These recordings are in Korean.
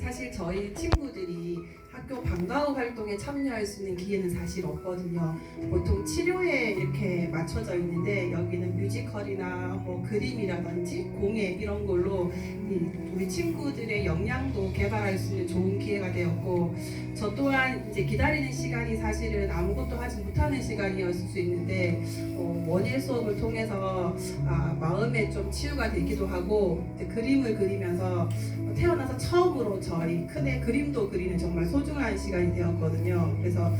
사실 저희 친구들이 학교 방과후 활동에 참여할 수 있는 기회는 사실 없거든요. 보통 치료에 이렇게 맞춰져 있는데 여기는 뮤지컬이나 뭐 그림이라든지 공예 이런 걸로 이 우리 친구들의 역량도 개발할 수 있는 좋은 기회가 되었고 저 또한 이제 기다리는 시간이 사실은 아무것도 하지 못하는 시간이었을 수 있는데 어, 원예 수업을 통해서 아, 마음에 좀 치유가 되기도 하고 그림을 그리면서 태어나서 처음으로 저희 큰애 그림도 그리는 정말 소중 한 시간이 되었거든요. 그래서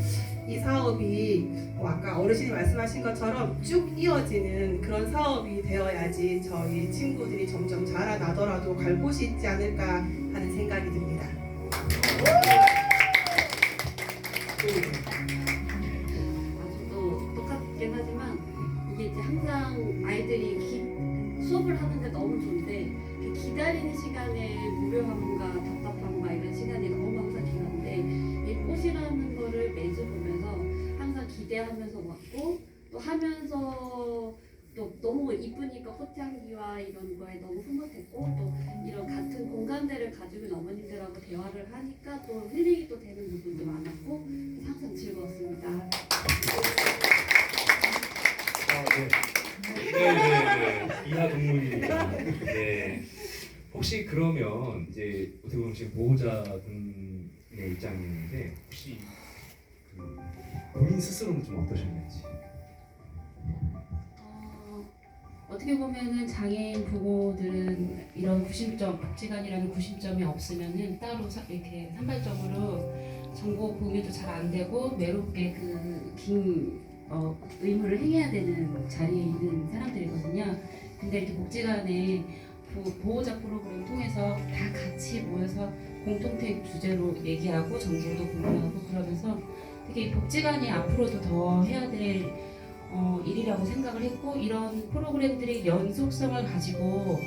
이 사업이 어, 아까 어르신이 말씀하신 것처럼 쭉 이어지는 그런 사업이 되어야지 저희 친구들이 점점 자라나더라도 갈 곳이 있지 않을까 하는 생각이 듭니다. 아, 저도 똑같긴 하지만 이게 항상 아이들이 기- 수업을 하는데 너무 좋은데 그 기다리는 시간에 무료함과 답답함과 이런 시간이 너무 항상 길 었는데 이 꽃이라는 거를 매주 보면서 항상 기대하면서 왔고 또 하면서 또 너무 이쁘니까 꽃향기와 이런 거에 너무 흐뭇했고 또 이런 같은 공간대를 가지고 있는 어머님들하고 대화를 하니까 또 힐링이 또 되는 부분도 많았고 항상 즐거웠습니다. 아, 네. 네, 네, 네. 이하 동문입니다. 네. 혹시 그러면 이제 어떻게 보면 지금 보호자분의 입장인데 혹시 그 본인 스스로는 좀 어떠셨는지. 어, 어떻게 보면은 장애인 부모들은 이런 구심점, 복지관이라는 구심점이 없으면은 따로 사- 이렇게 산발적으로 정보 공유도 잘 안 되고 외롭게 그긴 어, 의무를 행해야 되는 자리에 있는 사람들이거든요. 근데 이렇게 복지관에 보- 보호자 프로그램 통해서 다 같이 모여서 공통된 주제로 얘기하고 정보도 공유하고 그러면서 되게 이 복지관이 앞으로도 더 해야 될 어, 일이라고 생각을 했고 이런 프로그램들이 연속성을 가지고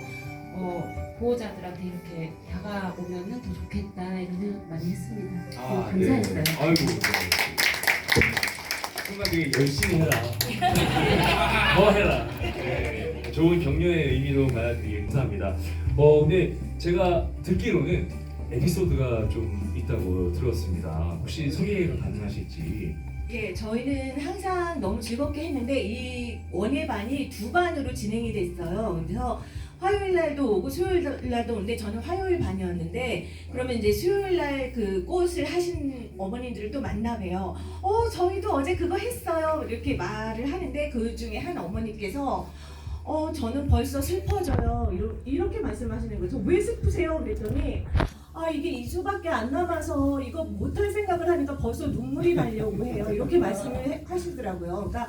어, 보호자들한테 이렇게 다가오면은 더 좋겠다 이런 생각 많이 했습니다. 네, 감사했어요. 네. 아이고. 네. 정말 되게 열심히 해라. 더 해라. 네. 좋은 격려의 의미로 되게 감사합니다. 어, 근데 제가 듣기로는 에피소드가 좀 있다고 들었습니다. 혹시 소개가 가능하실지. 예, 저희는 항상 너무 즐겁게 했는데 이 원예반이 두 반으로 진행이 됐어요. 그래서 화요일 날도 오고 수요일 날도 오는데 저는 화요일 반이었는데 그러면 이제 수요일 날 그 꽃을 하신 어머님들을 또 만나 봬요. 어, 저희도 어제 그거 했어요. 이렇게 말을 하는데 그 중에 한 어머니께서 어, 저는 벌써 슬퍼져요. 이렇게 말씀하시는 거죠. 왜 슬프세요? 그랬더니 아 이게 2주밖에 안 남아서 이거 못할 생각을 하니까 벌써 눈물이 나려고 해요. 이렇게 말씀을 해- 하시더라고요. 그러니까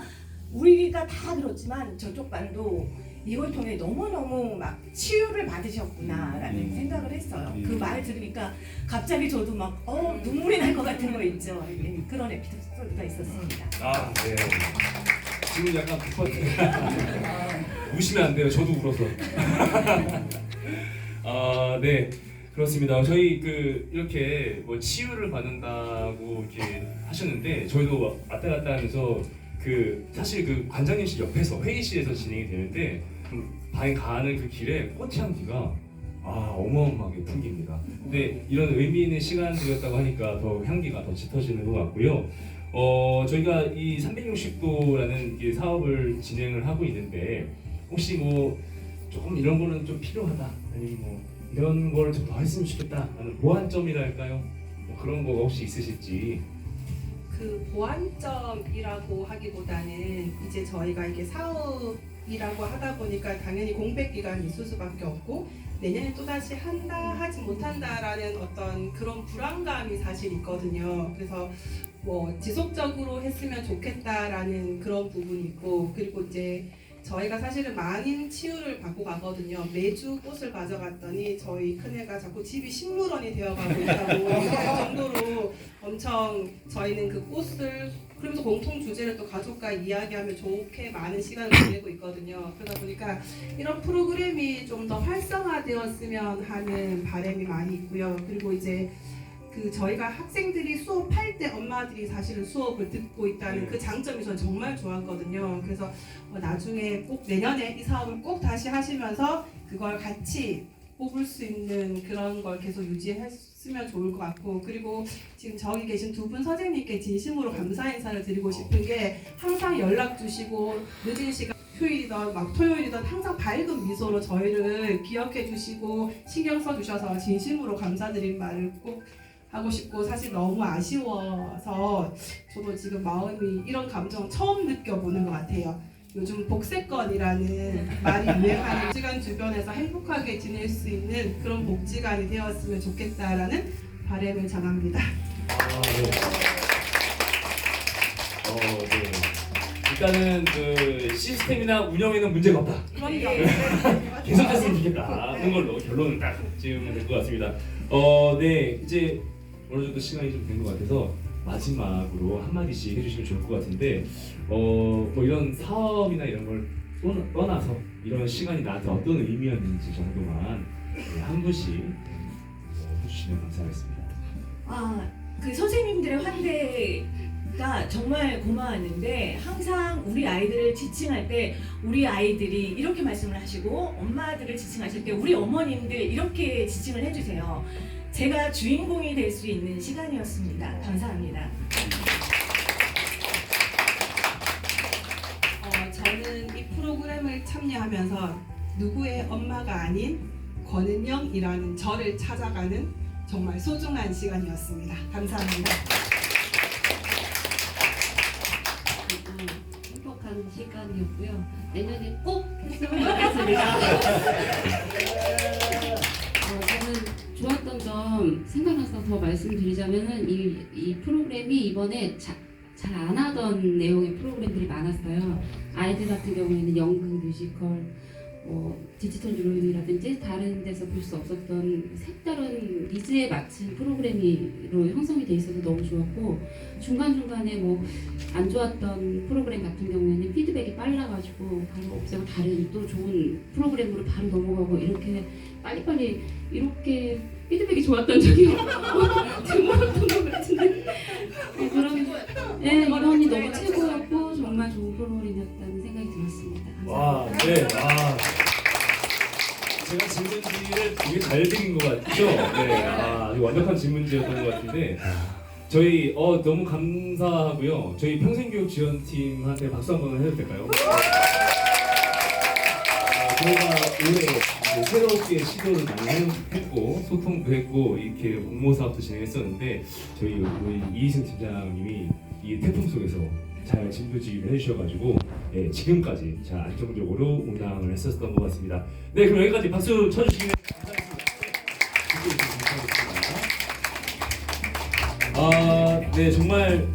우리가 다 그렇지만 저쪽 반도 이걸 통해 너무너무 막 치유를 받으셨구나라는 음. 생각을 했어요. 음. 그말 들으니까 갑자기 저도 막 어, 눈물이 날 것 같은 거 있죠. 예, 그런 에피소드가 있었습니다. 아, 네. 지금 약간 급한데. 우시면 안 돼요. 저도 울어서. 아, 네. 그렇습니다. 저희 그 이렇게 뭐 치유를 받는다고 이렇게 하셨는데 저희도 왔다 갔다 하면서 그 사실 그 관장님실 옆에서 회의실에서 진행이 되는데 그방 가는 그 길에 꽃향기가 아 어마어마하게 풍깁니다. 근데 이런 의미 있는 시간들이었다고 하니까 더 향기가 더 짙어지는 것 같고요. 어 저희가 이 360도라는 이 사업을 진행을 하고 있는데 혹시 뭐 조금 이런 거는 좀 필요하다 아니면 뭐 이런 거를 좀더 했으면 좋겠다 하는 보완점이랄까요? 뭐 그런 거가 혹시 있으실지 그 보완점이라고 하기보다는 이제 저희가 이게 사업이라고 하다 보니까 당연히 공백 기간이 있을 수밖에 없고 내년에 또 다시 한다 하지 못한다라는 어떤 그런 불안감이 사실 있거든요. 그래서 뭐 지속적으로 했으면 좋겠다라는 그런 부분이 있고 그리고 이제 저희가 사실은 많은 치유를 받고 가거든요. 매주 꽃을 가져갔더니 저희 큰애가 자꾸 집이 식물원이 되어가고 있다고 할 정도로 엄청 저희는 그 꽃을 그러면서 공통 주제를 또 가족과 이야기하며 좋게 많은 시간을 보내고 있거든요. 그러다 보니까 이런 프로그램이 좀 더 활성화되었으면 하는 바람이 많이 있고요. 그리고 이제 그 저희가 학생들이 수업할 때 엄마들이 사실은 수업을 듣고 있다는 그 장점이 저는 정말 좋았거든요. 그래서 어, 나중에 꼭 내년에 이 사업을 꼭 다시 하시면서 그걸 같이 뽑을 수 있는 그런 걸 계속 유지할 수 했으면 좋을 것 같고 그리고 지금 저기 계신 두 분 선생님께 진심으로 감사 인사를 드리고 싶은 게 항상 연락 주시고 늦은 시간 휴일이든 막 토요일이든 항상 밝은 미소로 저희를 기억해 주시고 신경 써 주셔서 진심으로 감사드린 말을 꼭 하고 싶고 사실 너무 아쉬워서 저도 지금 마음이 이런 감정 처음 느껴보는 것 같아요. 요즘 복세권이라는 말이 유행하는 복지관 주변에서 행복하게 지낼 수 있는 그런 복지관이 되었으면 좋겠다라는 바람을 전합니다. 아, 네. 어, 네. 일단은 그 시스템이나 운영에는 문제가 없다. 그럼요. 계속했으면 좋겠다는 걸로 결론을 딱 지으면 될 것 같습니다. 어, 네, 이제 어느 정도 시간이 좀 된 것 같아서 마지막으로 한 마디씩 해주시면 좋을 것 같은데, 어, 뭐 이런 사업이나 이런 걸 떠나- 떠나 서 이런 시간이 나한테 어떤 의미였는지 정도만 네, 한 분씩 어, 해주시면 감사하겠습니다. 아, 그 선생님들의 환대가 정말 고마웠는데 항상 우리 아이들을 지칭할 때 우리 아이들이 이렇게 말씀을 하시고 엄마들을 지칭하실 때 우리 어머님들 이렇게 지칭을 해주세요. 제가 주인공이 될 수 있는 시간이었습니다. 감사합니다. 어, 저는 이 프로그램을 참여하면서 누구의 엄마가 아닌 권은영이라는 저를 찾아가는 정말 소중한 시간이었습니다. 감사합니다. 음, 행복한 시간이었고요. 내년에 꼭 했으면 좋겠습니다. 점 생각나서 더 말씀드리자면은 이, 이 프로그램이 이번에 잘 안 하던 내용의 프로그램들이 많았어요. 아이들 같은 경우에는 연극, 뮤지컬, 뭐 디지털 드로잉이라든지 다른 데서 볼 수 없었던 색다른 니즈에 맞춘 프로그램으로 형성이 돼 있어서 너무 좋았고 중간 중간에 뭐 안 좋았던 프로그램 같은 경우에는 피드백이 빨라가지고 바로 없애고 다른 또 좋은 프로그램으로 바로 넘어가고 이렇게 빨리빨리 이렇게 피드백이 좋았던 적이 드물었던 것 같은데 네, 그런 네, 이번이 너무 최고였고 정말 좋은 프로그램이었다는 생각이 들었습니다. 와, 네, 아. 제가 질문지를 되게 잘 드린 것 같죠? 네, 아, 완벽한 질문지였던 것 같은데. 저희 어 너무 감사하고요. 저희 평생교육 지원팀한테 박수 한번 해도 될까요? 아, 저희가 올해 이제 새롭게 시도를 많이 해- 했고 소통도 했고 이렇게 공모 사업도 진행했었는데 저희 이희승 팀장님이 이 태풍 속에서 잘 진두지휘를 해주셔가지고 예, 지금까지 잘 안정적으로 운항을 했었던 것 같습니다. 네, 그럼 여기까지 박수 쳐주시면 감사하겠습니다. 아, 네, 정말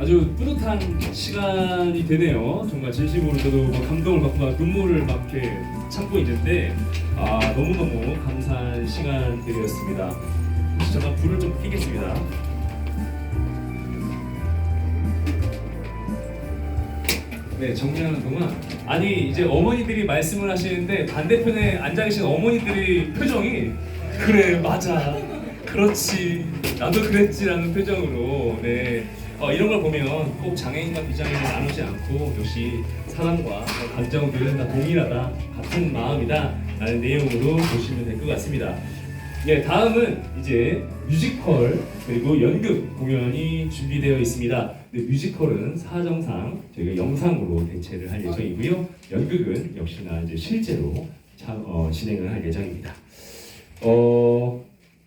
아주 뿌듯한 시간이 되네요. 정말 진심으로 저도 막 감동을 받고 막 눈물을 막 이렇게 참고 있는데 아 너무너무 감사한 시간들이었습니다. 잠깐 불을 좀 켜겠습니다. 네, 정리하는 동안. 아니 이제 어머니들이 말씀을 하시는데 반대편에 앉아 계신 어머니들의 표정이 그래 맞아. 그렇지. 나도 그랬지라는 표정으로. 네. 어, 이런 걸 보면 꼭 장애인과 비장애인을 나누지 않고 역시 사랑과 감정들은 다 동일하다 같은 마음이다 라는 내용으로 보시면 될 것 같습니다. 네, 다음은 이제 뮤지컬 그리고 연극 공연이 준비되어 있습니다. 네, 뮤지컬은 사정상 저희가 영상으로 대체를 할 예정이고요. 연극은 역시나 이제 실제로 참, 어, 진행을 할 예정입니다. 어,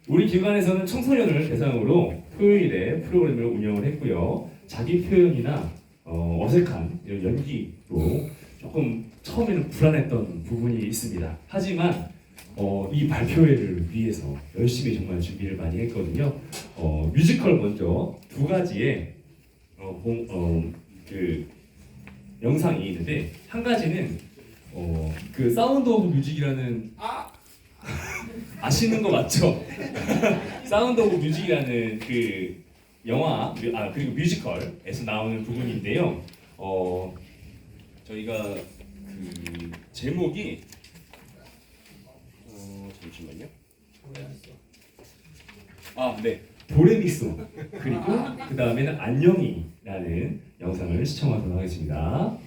우리 기관에서는 청소년을 대상으로 토요일에 프로그램을 운영을 했고요. 자기 표현이나 어, 어색한 이런 연기로 조금 처음에는 불안했던 부분이 있습니다. 하지만 어, 이 발표회를 위해서 열심히 정말 준비를 많이 했거든요. 어, 뮤지컬 먼저 두 가지의 어, 공, 어, 그 영상이 있는데 한 가지는 어, 그 사운드 오브 뮤직이라는 아시는 거 맞죠? 사운드 오브 뮤직이라는 그 영화 뮤- 아 그리고 뮤지컬에서 나오는 부분인데요. 어 저희가 그 제목이 어 잠시만요. 아 네. 도레미소 그리고 그 다음에는 안녕이라는 영상을 시청하도록 하겠습니다.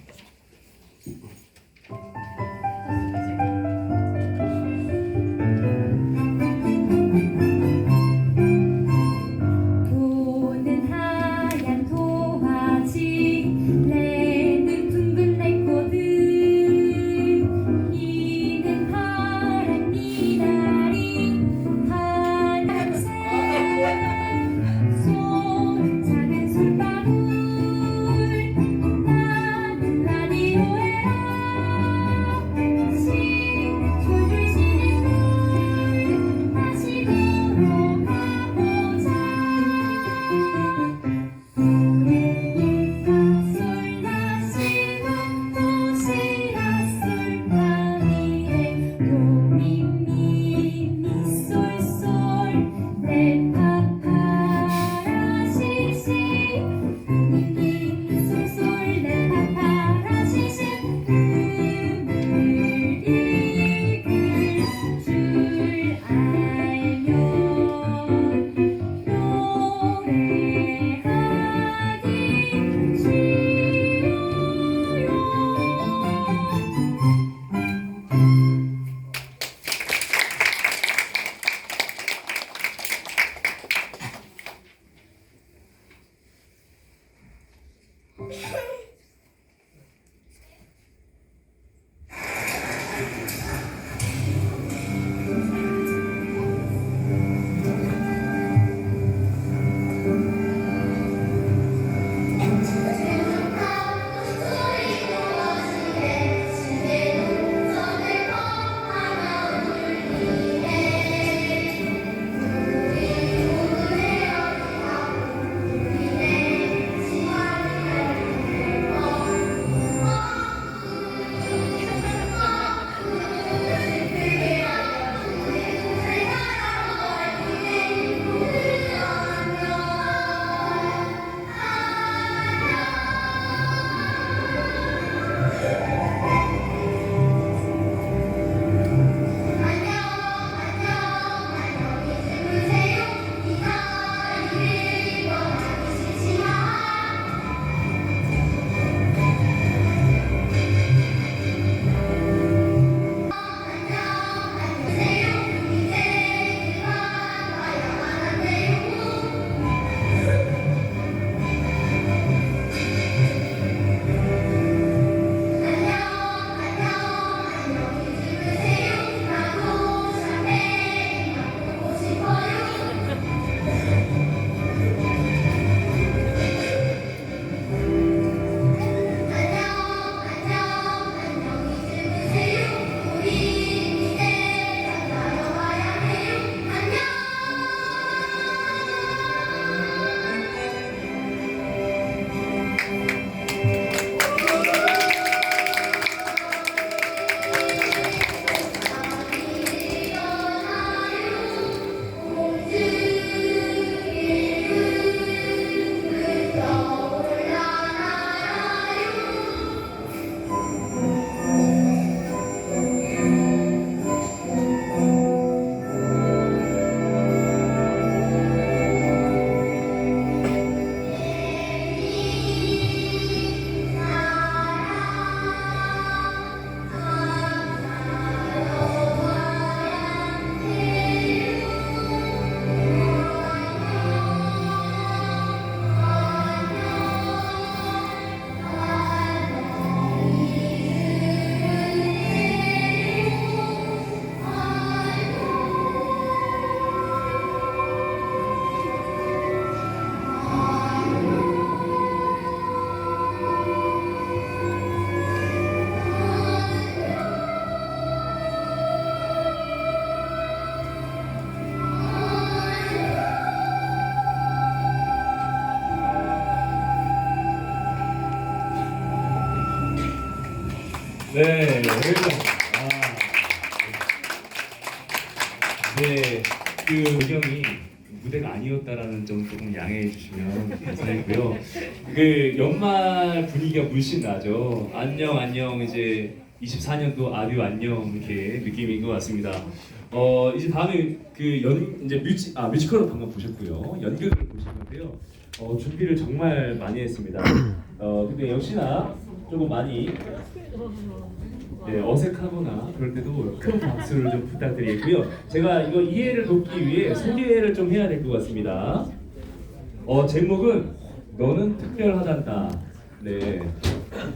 네, 여기서 아, 네, 그 배경이 무대가 아니었다라는 점 조금 양해해 주시면 감사하고요. 그 연말 분위기가 물씬 나죠. 안녕 안녕 이제 24년도 아류 안녕 이렇게 느낌인 것 같습니다. 어 이제 다음에 그 연 이제 뮤지 아 뮤지컬을 방금 보셨고요. 연극을 보실 건데요. 어 준비를 정말 많이 했습니다. 어 근데 역시나 조금 많이 네, 어색하거나 그럴 때도 큰 박수를 좀 부탁드리겠고요. 제가 이거 이해를 돕기 위해 소개를 좀 해야 될 것 같습니다. 어 제목은 너는 특별하단다. 네,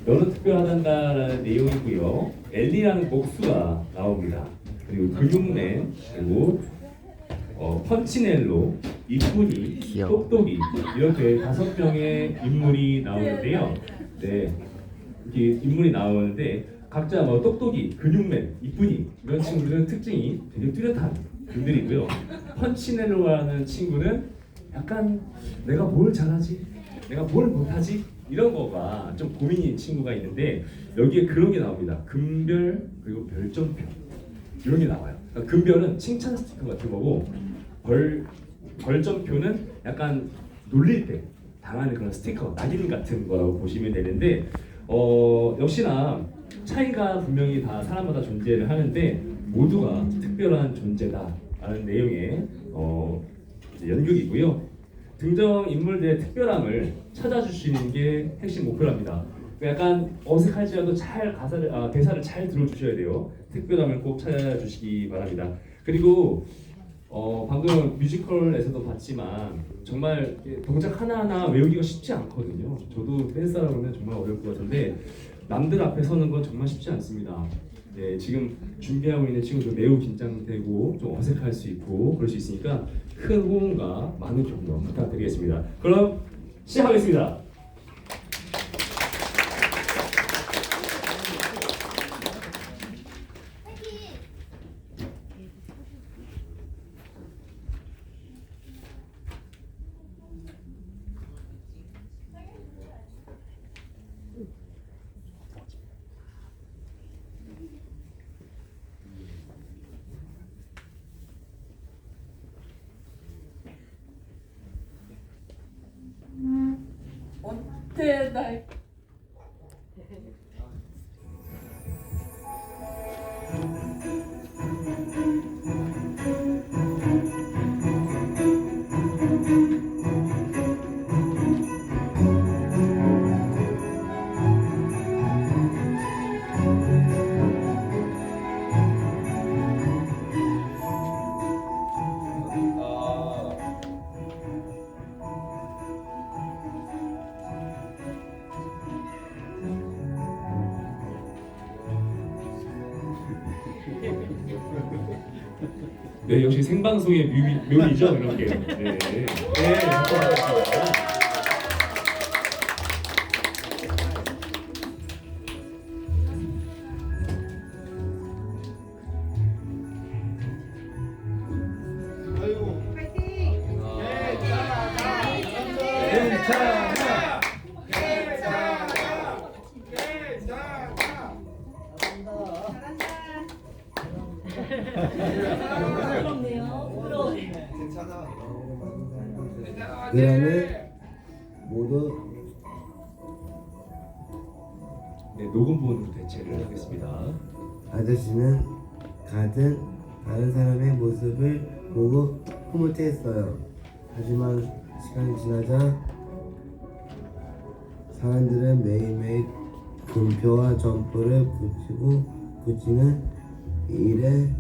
너는 특별하단다라는 내용이고요. 엘리라는 목수가 나옵니다. 그리고 근육맨 그리고 어, 펀치넬로, 이쁜이. 똑똑이 이렇게 다섯 명의 인물이 나오는데요. 네, 이렇게 인물이 나오는데 각자 뭐 똑똑이, 근육맨, 이쁜이 이런 친구들은 특징이 되게 뚜렷한 분들이고요. 펀치넬로라는 친구는 약간 내가 뭘 잘하지, 내가 뭘 못하지 이런 거가 좀 고민인 친구가 있는데 여기에 그런 게 나옵니다. 금별 그리고 별점표 이런 게 나와요. 그러니까 금별은 칭찬 스티커 같은 거고 벌 벌점표는 약간 놀릴 때 당하는 그런 스티커 낙인 같은 거라고 보시면 되는데 어 역시나 차이가 분명히 다 사람마다 존재를 하는데 모두가 특별한 존재다라는 내용의 어 연극이고요. 등장 인물들의 특별함을 찾아주시는 게 핵심 목표랍니다. 약간 어색할지라도 잘 가사를 아, 대사를 잘 들어주셔야 돼요. 특별함을 꼭 찾아주시기 바랍니다. 그리고 어, 방금 뮤지컬에서도 봤지만 정말 동작 하나하나 외우기가 쉽지 않거든요. 저도 그러면 정말 어려울 것 같은데 남들 앞에 서는 건 정말 쉽지 않습니다. 네, 지금 준비하고 있는 친구들 매우 긴장되고 좀 어색할 수 있고 그럴 수 있으니까 큰 호응과 많은 격려 부탁드리겠습니다. 그럼 시작하겠습니다. 대달 네, 역 생방송의 묘미, 묘미죠, 이런 게. 네, 네, 감사합니다. 그 네, 녹음본으로 대체를 하겠습니다. 아저씨는 가든 다른 사람의 모습을 보고 흐뭇해했어요. 하지만 시간이 지나자 사람들은 매일매일 금표와 점포를 붙이고 붙이는 일에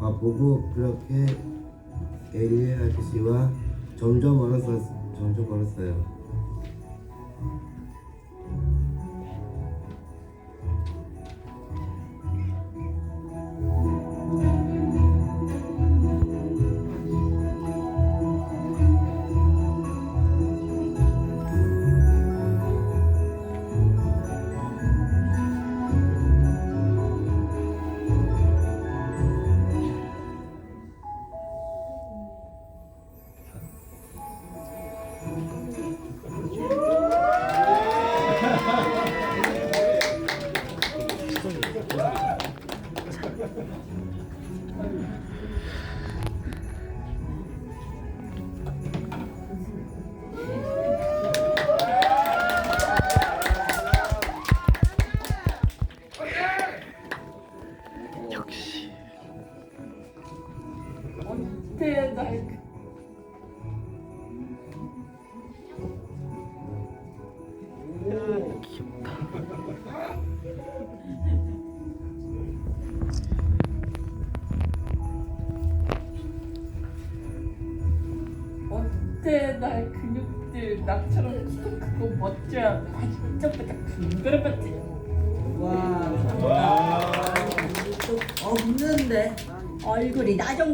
바쁘고 그렇게 엘리 아저씨와 점점 멀었어 점점 멀었어요.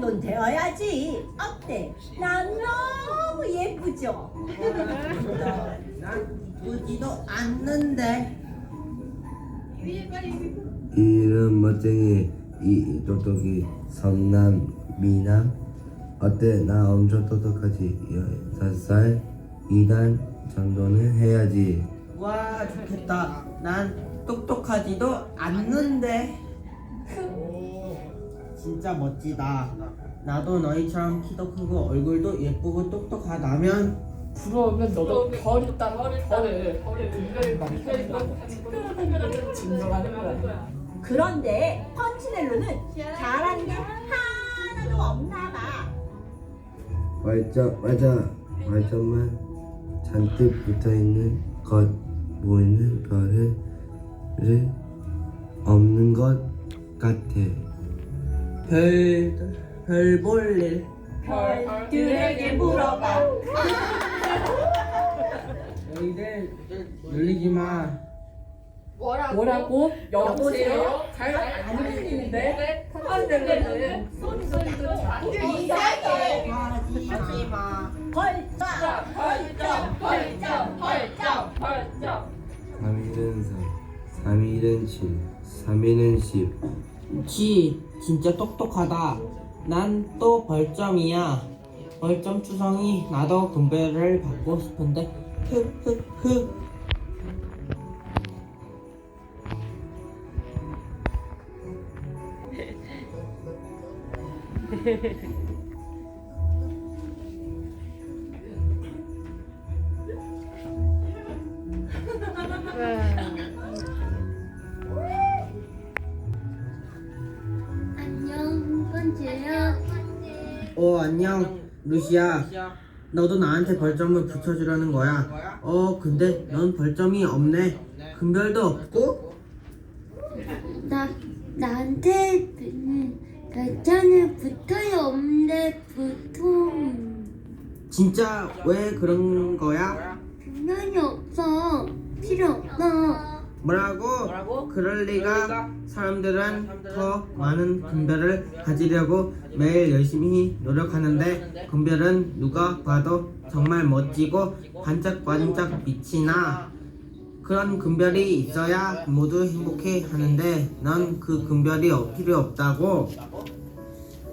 정도는 되어야지. 어때? 난 너무 예쁘죠? 난 이쁘지도 않는데. 이름 멋쟁이 이 똑똑이 성남 미남? 어때? 나 엄청 똑똑하지. 15살 2단 정도는 해야지. 와 좋겠다. 난 똑똑하지도 않는데 진짜 멋지다. 나도 너희처럼 키도 크고 얼굴도 예쁘고 똑똑하다면 부러우면 너도 별이 따라. 별을 별을 증명하는 거야. 그런데 펀치넬로는 잘하는 게 하나도 없나 봐. 발점 맞아 발점만 잔뜩 붙어 있는 것 보이는 별을 없는 것 같아 별, 별 볼 일. 별들에게 물어봐. 너희들 놀리지 마 뭐라고? 여보세요? 잘안 들리는데? 펀델레는 소리 소리도 작고 이상해. 하지 마 펄쩍 펄쩍 펄쩍 펄쩍 펄쩍 3일은 3 3일은 7 3일은 10 지 진짜 똑똑하다. 난 또 벌점이야. 벌점 추성이 나도 금배를 받고 싶은데. 흐흐흐 안녕. 어 안녕 루시야 너도 나한테 벌점을 붙여주려는 거야 어 근데 넌 벌점이 없네 금별도 없고 나 나한테는 별자는 붙어요 없는데 보통 진짜 왜 그런 거야? 분명히 없어. 필요 없어. 뭐라고? 그럴 리가 사람들은 더 많은 금별을 가지려고 매일 열심히 노력하는데 금별은 누가 봐도 정말 멋지고 반짝반짝 빛이 나 그런 금별이 있어야 모두 행복해 하는데 넌 그 금별이 어- 필요 없다고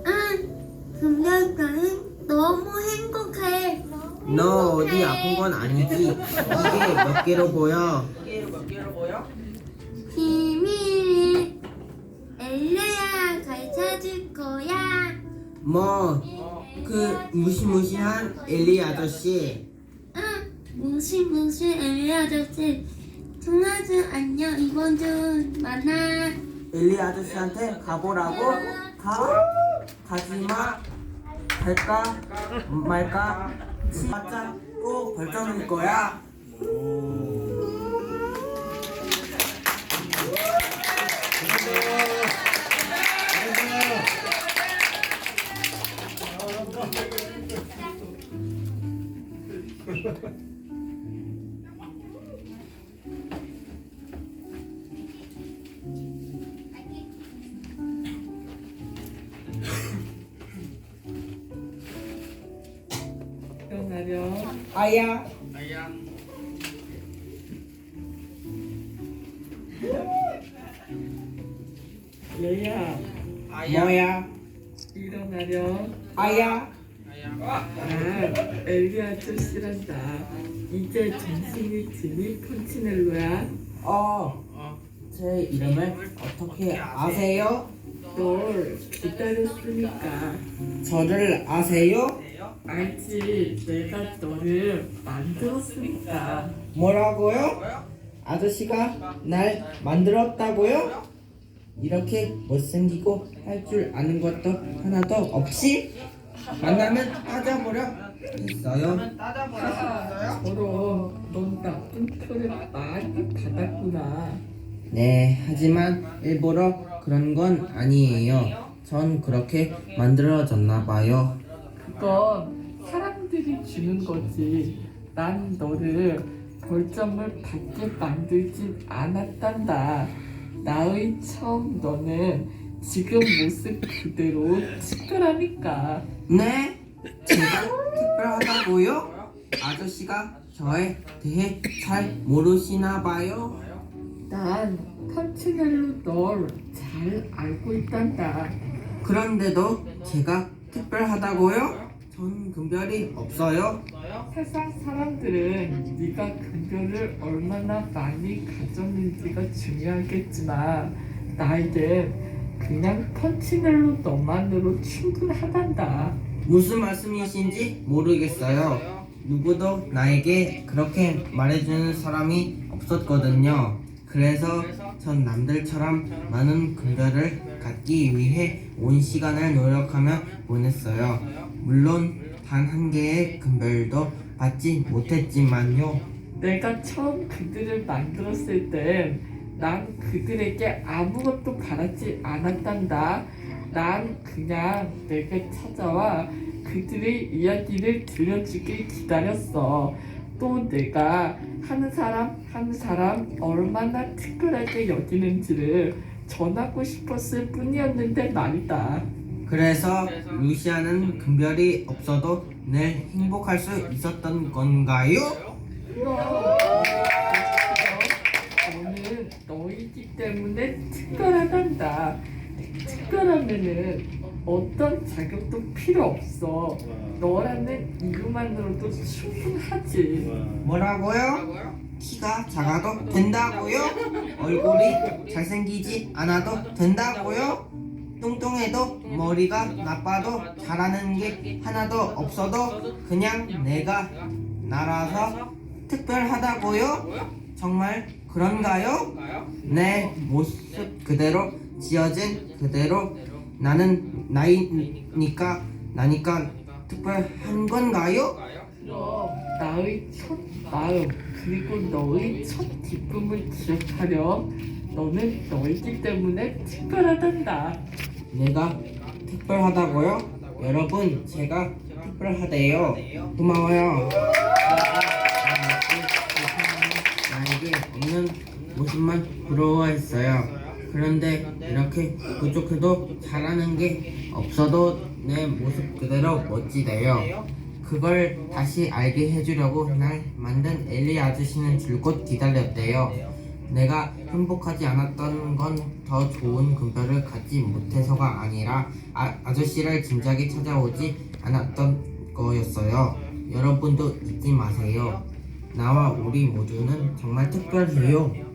아, 금별가는 너무 행복해. 너 어디 아픈 건 아니지 이게 몇 개로 보여 비밀이 엘레야 가르쳐줄 거야. 뭐그 무시무시한 엘리 아저씨 아, 무시무시 엘레 아저씨. 통화주 안녕. 이번 주 만나. 엘리 아저씨한테 가보라고? 가? 가지마 갈까? 말까? 꼭 벌점일 거야 일어나렴 아야. 얘야. 뭐야? 일어나렴. 아야. 아 엘리 아저씨란다. 이제 정신이 드니 펀치넬로야? 어 제 이름을 어떻게 아세요? 널 기다렸으니까. 저를 아세요? 알지 내가 너를 만들었으니까 뭐라고요? 아저씨가 날 만들었다고요? 이렇게 못생기고 할 줄 아는 것도 하나도 없이 만나면 따져보려 있어요. 서로 넌 나쁜 표를 많이 받았구나 네, 하지만 일부러 그런 건 아니에요. 전 그렇게 만들어졌나 봐요. 그건 사람들이 주는 거지. 난 너를 벌점을 받게 만들진 않았단다. 나의 처음 너는 지금 모습 그대로 특별하니까. 네? 제가 특별하다고요? 아저씨가 저에 대해 잘 모르시나 봐요. 난 펀치넬로 널 잘 알고 있단다. 그런데도 제가 특별하다고요? 전 금별이 없어요. 세상 사람들은 네가 금별을 얼마나 많이 가졌는지가 중요하겠지만 나에겐 그냥 펀치넬로 너만으로 충분하단다. 무슨 말씀이신지 모르겠어요. 누구도 나에게 그렇게 말해주는 사람이 없었거든요. 그래서 전 남들처럼 많은 금별을 갖기 위해 온 시간을 노력하며 보냈어요. 물론 단 한 개의 금별도 받지 못했지만요. 내가 처음 그들을 만들었을 땐 난 그들에게 아무것도 바라지 않았단다. 난 그냥 내게 찾아와 그들의 이야기를 들려주길 기다렸어. 또 내가 한 사람 한 사람 얼마나 특별하게 여기는지를 전하고 싶었을 뿐이었는데 말이다. 그래서 루시아는 금별이 없어도 늘 행복할 수 있었던 건가요? 너는 너이기 때문에 특별하단다. 특별하면은 어떤 자격도 필요 없어. 너라는 이유만으로도 충분하지. 뭐라고요? 키가 작아도 된다고요? 얼굴이 잘생기지 않아도 된다고요? 뚱뚱해도 머리가 나빠도 잘하는 게 하나도 없어도 그냥 내가 나라서 특별하다고요? 정말 그런가요? 내 모습 그대로 지어진 그대로 나는 나이니까 나니까 특별한 건가요? 나의 첫 마음 그리고 너의 첫 기쁨을 기억하렴. 너는 너이기 때문에 특별하단다. 내가 특별하다고요? 여러분 제가 특별하대요. 고마워요. 나에게 없는 모습만 부러워했어요. 그런데 이렇게 부족해도 잘하는 게 없어도 내 모습 그대로 멋지대요. 그걸 다시 알게 해주려고 날 만든 엘리 아저씨는 줄곧 기다렸대요. 내가 행복하지 않았던 건 더 좋은 금별을 갖지 못해서가 아니라 아, 아저씨를 진작에 찾아오지 않았던 거였어요. 여러분도 잊지 마세요. 나와 우리 모두는 정말 특별해요.